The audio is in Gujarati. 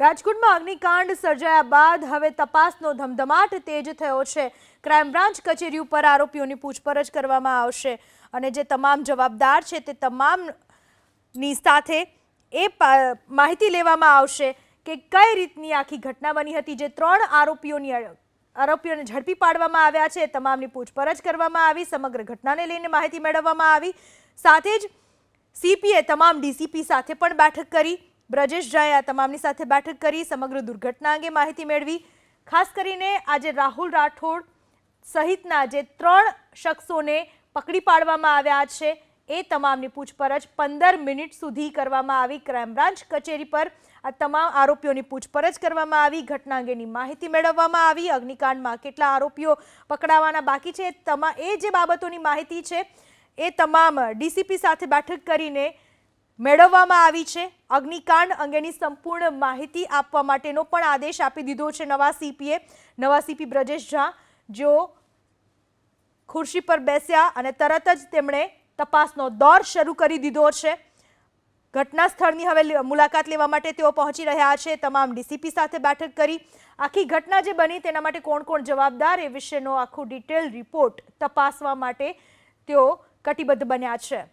રાજકોટમાં અગ્નિકાંડ સર્જાયા બાદ હવે તપાસનો ધમધમાટ તેજ થયો છે. ક્રાઇમ બ્રાન્ચ કચેરી ઉપર આરોપીઓની પૂછપરછ કરવામાં આવશે. અને જે તમામ જવાબદાર છે તે તમામની સાથે એ માહિતી લેવામાં આવશે કે કઈ રીતની આખી ઘટના બની હતી. જે ત્રણ આરોપીઓની આરોપીઓને ઝડપી પાડવામાં આવ્યા છે. તમામની પૂછપરછ કરવામાં આવી, સમગ્ર ઘટનાને લઈને માહિતી મેળવવામાં આવી. સાથે જ સીપીએ, તમામ ડીસીપી સાથે પણ બેઠક કરી. બ્રજેશ ઝાએ આ તમામની સાથે બેઠક કરી, સમગ્ર દુર્ઘટના અંગે માહિતી મેળવી. ખાસ કરીને આજે રાહુલ રાઠોડ સહિતના જે ત્રણ શખ્સોને પકડી પાડવામાં આવ્યા છે, એ તમામની પૂછપરછ પંદર મિનિટ સુધી કરવામાં આવી. ક્રાઇમ બ્રાન્ચ કચેરી પર આ તમામ આરોપીઓની પૂછપરછ કરવામાં આવી. ઘટના અંગેની માહિતી મેળવવામાં આવી. અગ્નિકાંડમાં કેટલા આરોપીઓ પકડાવાના બાકી છે તમા, એ જે બાબતોની માહિતી છે, એ તમામ ડીસીપી સાથે બેઠક કરીને મેળવવામાં આવી છે. અગ્નિકાંડ અંગેની સંપૂર્ણ માહિતી આપવા માટેનો પણ આદેશ આપી દીધો છે નવા સીપીએ નવા સીપી બ્રજેશ ઝા, જેઓ ખુરશી પર બેસ્યા અને તરત જ તેમણે તપાસનો દોર શરૂ કરી દીધો છે. ઘટના સ્થળની હવે મુલાકાત લેવા માટે તેઓ પહોંચી રહ્યા છે. તમામ ડીસીપી સાથે બેઠક કરી. આખી ઘટના જે બની તેના માટે કોણ કોણ જવાબદાર એ વિશેનો આખો ડિટેલ રિપોર્ટ તપાસવા માટે તેઓ કટિબદ્ધ બન્યા છે.